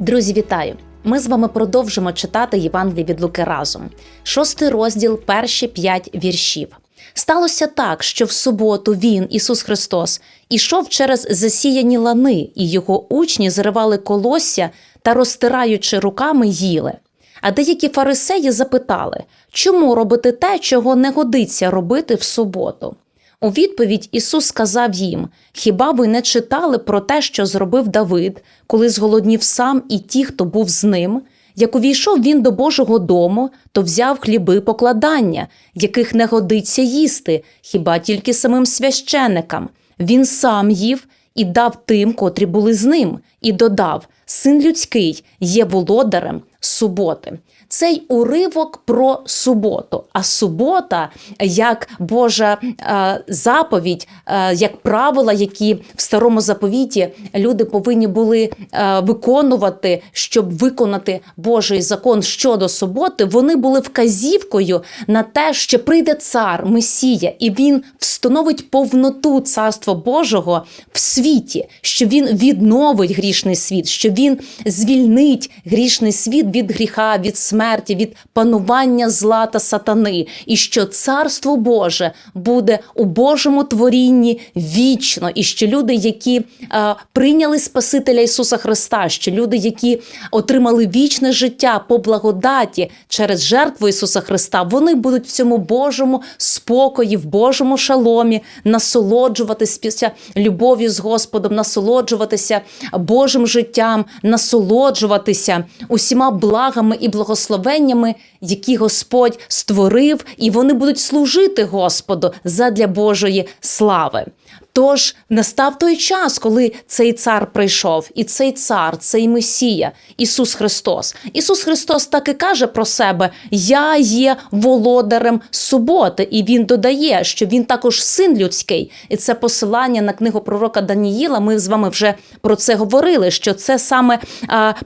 Друзі, вітаю! Ми з вами продовжимо читати Євангеліє від Луки разом. Шостий розділ, перші п'ять віршів. Сталося так, що в суботу він, Ісус Христос, ішов через засіяні лани, і його учні зривали колосся та, розтираючи руками, їли. А деякі фарисеї запитали, чому робити те, чого не годиться робити в суботу? У відповідь Ісус сказав їм: Хіба ви не читали про те, що зробив Давид, коли зголоднів сам і ті, хто був з ним? Як увійшов він до Божого дому, то взяв хліби покладання, яких не годиться їсти, хіба тільки самим священикам. Він сам їв і дав тим, котрі були з ним, і додав: Син людський є володарем суботи. Цей уривок про суботу. А субота як Божа е, заповідь, е, як правила, які в старому заповіті люди повинні були е, виконувати, щоб виконати Божий закон щодо суботи, вони були вказівкою на те, що прийде цар Месія, і він встановить повноту царства Божого в світі, що він відновить грішний світ, що він звільнить грішний світ від гріха, від смерті, від панування зла та сатани, і що царство Боже буде у Божому творінні вічно, і що люди, які е, прийняли Спасителя Ісуса Христа, що люди, які отримали вічне життя по благодаті через жертву Ісуса Христа, вони будуть в цьому Божому спокої, в Божому шаломі, насолоджуватися любов'ю з Господом, насолоджуватися Божим життям, насолоджуватися усіма благами і благословеннями, які Господь створив, і вони будуть служити Господу задля Божої слави. Тож настав той час, коли цей цар прийшов, і цей цар, цей Месія, Ісус Христос. Ісус Христос так і каже про себе: Я є володарем суботи. І Він додає, що Він також син людський. І це посилання на книгу пророка Даніїла. Ми з вами вже про це говорили. Що це саме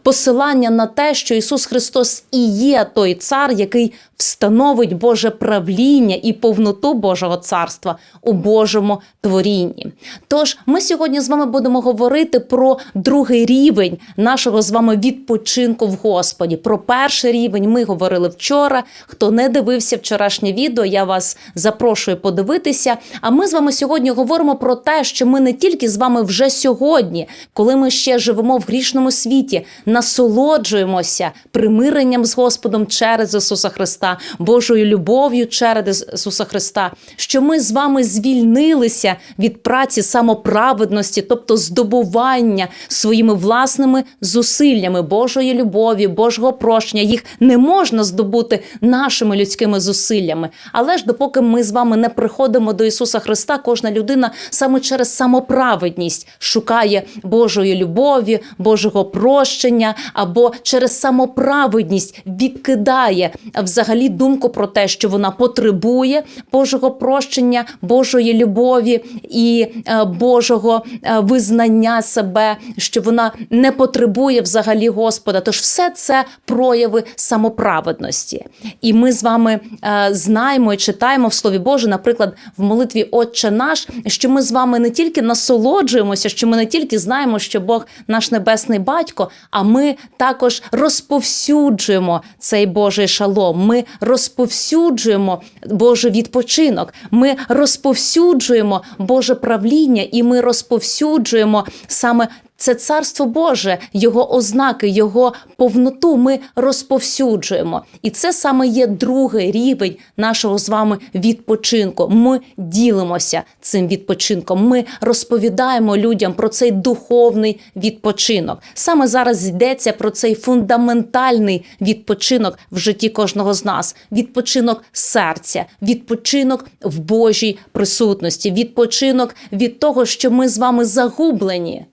посилання на те, що Ісус Христос і є той цар, який встановить Боже правління і повноту Божого царства у Божому творінні. Тож ми сьогодні з вами будемо говорити про другий рівень нашого з вами відпочинку в Господі. Про перший рівень ми говорили вчора. Хто не дивився вчорашнє відео, я вас запрошую подивитися. А ми з вами сьогодні говоримо про те, що ми не тільки з вами вже сьогодні, коли ми ще живемо в грішному світі, насолоджуємося примиренням з Господом через Ісуса Христа, Божою любов'ю через Ісуса Христа, що ми з вами звільнилися від праці самоправедності, тобто здобування своїми власними зусиллями Божої любові, Божого прощення. Їх не можна здобути нашими людськими зусиллями. Але ж допоки ми з вами не приходимо до Ісуса Христа, кожна людина саме через самоправедність шукає Божої любові, Божого прощення або через самоправедність відкидає взагалі думку про те, що вона потребує Божого прощення, Божої любові і е, Божого е, визнання себе, що вона не потребує взагалі Господа. Тож все це прояви самоправедності. І ми з вами е, знаємо і читаємо в Слові Боже, наприклад, в молитві Отче наш, що ми з вами не тільки насолоджуємося, що ми не тільки знаємо, що Бог наш небесний батько, а ми також розповсюджуємо цей Божий шалом. Ми розповсюджуємо Божий відпочинок. Ми розповсюджуємо Боже правління, і ми розповсюджуємо саме. Це царство Боже, його ознаки, його повноту ми розповсюджуємо. І це саме є другий рівень нашого з вами відпочинку. Ми ділимося цим відпочинком. Ми розповідаємо людям про цей духовний відпочинок. Саме зараз йдеться про цей фундаментальний відпочинок в житті кожного з нас: відпочинок серця, відпочинок в Божій присутності, відпочинок від того, що ми з вами загублені.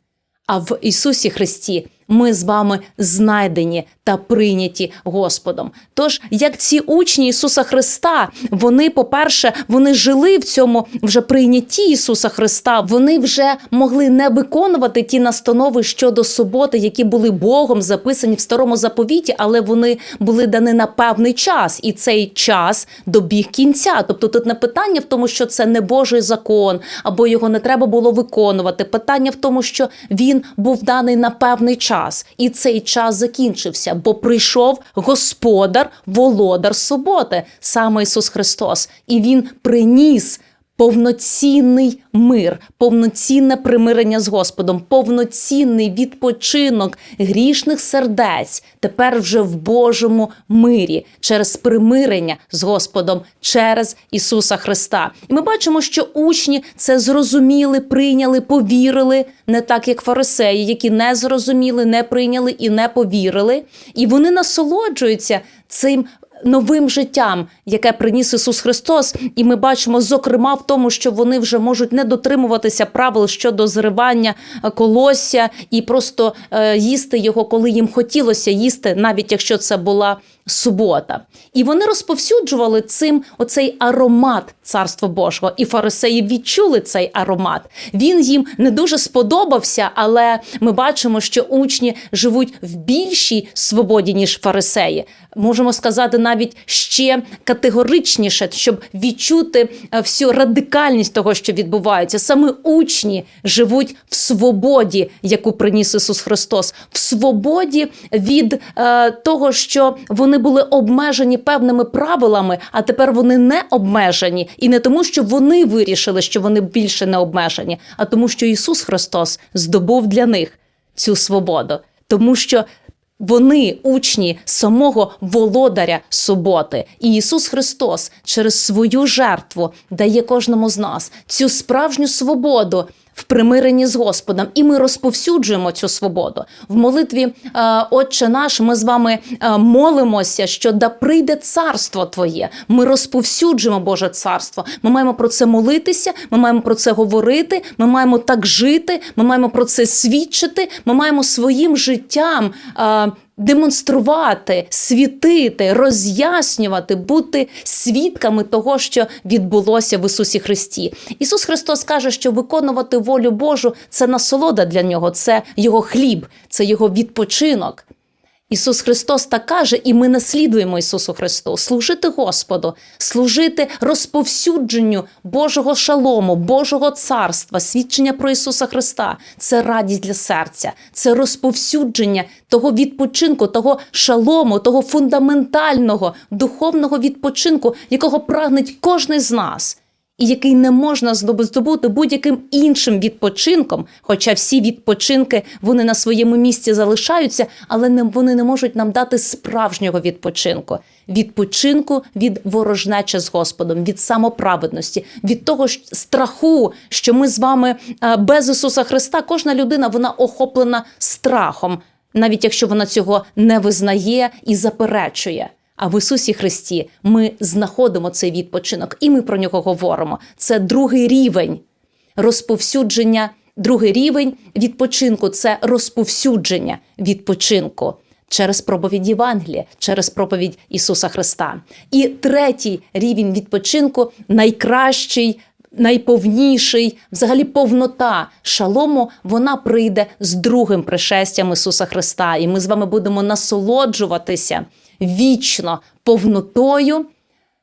А в Ісусі Христі ми з вами знайдені та прийняті Господом. Тож, як ці учні Ісуса Христа, вони, по-перше, вони жили в цьому вже прийнятті Ісуса Христа, вони вже могли не виконувати ті настанови щодо суботи, які були Богом записані в старому заповіті, але вони були дані на певний час, і цей час добіг кінця. Тобто, тут не питання в тому, що це не Божий закон, або його не треба було виконувати. Питання в тому, що він був даний на певний час. Час, і цей час закінчився, бо прийшов Господар, володар суботи, саме Ісус Христос, і Він приніс. Повноцінний мир, повноцінне примирення з Господом, повноцінний відпочинок грішних сердець тепер вже в Божому мирі через примирення з Господом через Ісуса Христа. І ми бачимо, що учні це зрозуміли, прийняли, повірили, не так як фарисеї, які не зрозуміли, не прийняли і не повірили. І вони насолоджуються цим новим життям, яке приніс Ісус Христос, і ми бачимо, зокрема, в тому, що вони вже можуть не дотримуватися правил щодо зривання колосся і просто е, їсти його, коли їм хотілося їсти, навіть якщо це була субота. І вони розповсюджували цим оцей аромат царства Божого. І фарисеї відчули цей аромат. Він їм не дуже сподобався, але ми бачимо, що учні живуть в більшій свободі, ніж фарисеї. Можемо сказати навіть ще категоричніше, щоб відчути е, всю радикальність того, що відбувається. Саме учні живуть в свободі, яку приніс Ісус Христос, в свободі від е, того, що вони були обмежені певними правилами, а тепер вони не обмежені, і не тому, що вони вирішили, що вони більше не обмежені, а тому, що Ісус Христос здобув для них цю свободу, тому що. Вони учні самого володаря суботи, і Ісус Христос через свою жертву дає кожному з нас цю справжню свободу в примиренні з Господом, і ми розповсюджуємо цю свободу в молитві. е, Отче наш, ми з вами е, молимося, що да прийде царство Твоє. Ми розповсюджуємо Боже царство. Ми маємо про це молитися. Ми маємо про це говорити. Ми маємо так жити. Ми маємо про це свідчити. Ми маємо своїм життям. Демонструвати, світити, роз'яснювати, бути свідками того, що відбулося в Ісусі Христі. Ісус Христос каже, що виконувати волю Божу це насолода для нього, це його хліб, це його відпочинок. Ісус Христос так каже, і ми наслідуємо Ісусу Христу, служити Господу, служити розповсюдженню Божого шалому, Божого царства, свідчення про Ісуса Христа. Це радість для серця, це розповсюдження того відпочинку, того шалому, того фундаментального духовного відпочинку, якого прагнеть кожен з нас і який не можна здобути будь-яким іншим відпочинком, хоча всі відпочинки вони на своєму місці залишаються, але не вони не можуть нам дати справжнього відпочинку. Відпочинку від ворожнечі з Господом, від самоправедності, від того ж страху, що ми з вами е, без Ісуса Христа, кожна людина вона охоплена страхом, навіть якщо вона цього не визнає і заперечує. А в Ісусі Христі ми знаходимо цей відпочинок, і ми про нього говоримо. Це другий рівень розповсюдження, другий рівень відпочинку це розповсюдження відпочинку через проповідь Євангелія, через проповідь Ісуса Христа. І третій рівень відпочинку найкращий. Найповніший, взагалі, повнота шалому, вона прийде з другим пришестям Ісуса Христа, і ми з вами будемо насолоджуватися вічно повнотою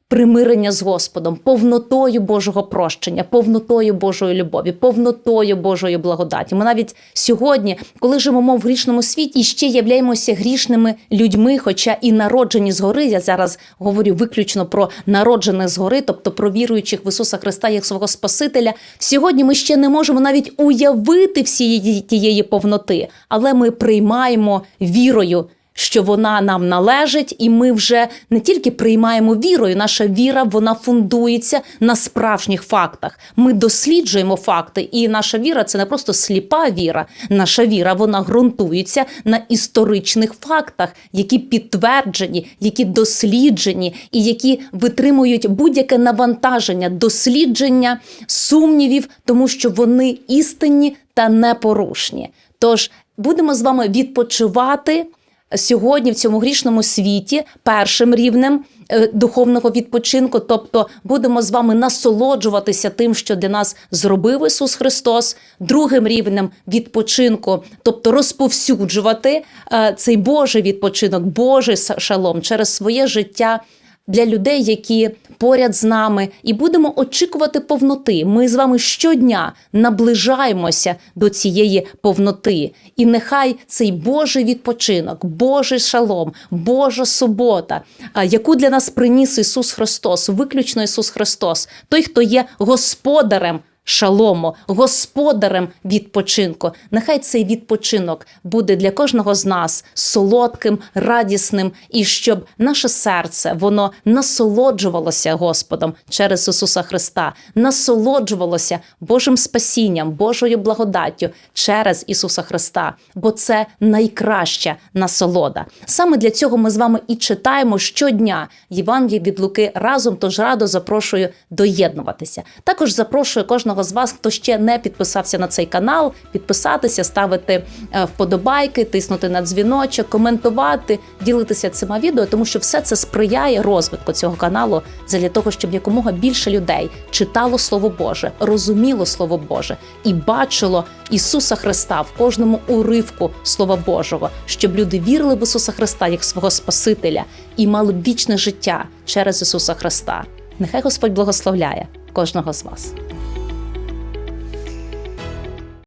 примирення з Господом, повнотою Божого прощення, повнотою Божої любові, повнотою Божої благодаті. Ми навіть сьогодні, коли живемо в грішному світі, і ще являємося грішними людьми, хоча і народжені згори. Я зараз говорю виключно про народжених згори, тобто про віруючих в Ісуса Христа як свого Спасителя. Сьогодні ми ще не можемо навіть уявити всієї тієї повноти, але ми приймаємо вірою що вона нам належить, і ми вже не тільки приймаємо вірою, наша віра вона фундується на справжніх фактах. Ми досліджуємо факти, і наша віра це не просто сліпа віра. Наша віра вона ґрунтується на історичних фактах, які підтверджені, які досліджені, і які витримують будь-яке навантаження, дослідження сумнівів, тому що вони істинні та непорушні. Тож будемо з вами відпочивати сьогодні в цьому грішному світі першим рівнем е, духовного відпочинку, тобто будемо з вами насолоджуватися тим, що для нас зробив Ісус Христос, другим рівнем відпочинку, тобто розповсюджувати е, цей Божий відпочинок, Божий шалом через своє життя. Для людей, які поряд з нами, і будемо очікувати повноти. Ми з вами щодня наближаємося до цієї повноти. І нехай цей Божий відпочинок, Божий шалом, Божа субота, яку для нас приніс Ісус Христос, виключно Ісус Христос, той, хто є господарем. Шалому, господарем відпочинку. Нехай цей відпочинок буде для кожного з нас солодким, радісним, і щоб наше серце воно насолоджувалося Господом через Ісуса Христа, насолоджувалося Божим спасінням, Божою благодаттю через Ісуса Христа, бо це найкраща насолода. Саме для цього ми з вами і читаємо щодня Євангеліє від Луки разом. Тож радо запрошую доєднуватися. Також запрошую кожного з вас, хто ще не підписався на цей канал, підписатися, ставити е, вподобайки, тиснути на дзвіночок, коментувати, ділитися цими відео, тому що все це сприяє розвитку цього каналу для того, щоб якомога більше людей читало Слово Боже, розуміло Слово Боже і бачило Ісуса Христа в кожному уривку Слова Божого, щоб люди вірили в Ісуса Христа як свого Спасителя і мали вічне життя через Ісуса Христа. Нехай Господь благословляє кожного з вас.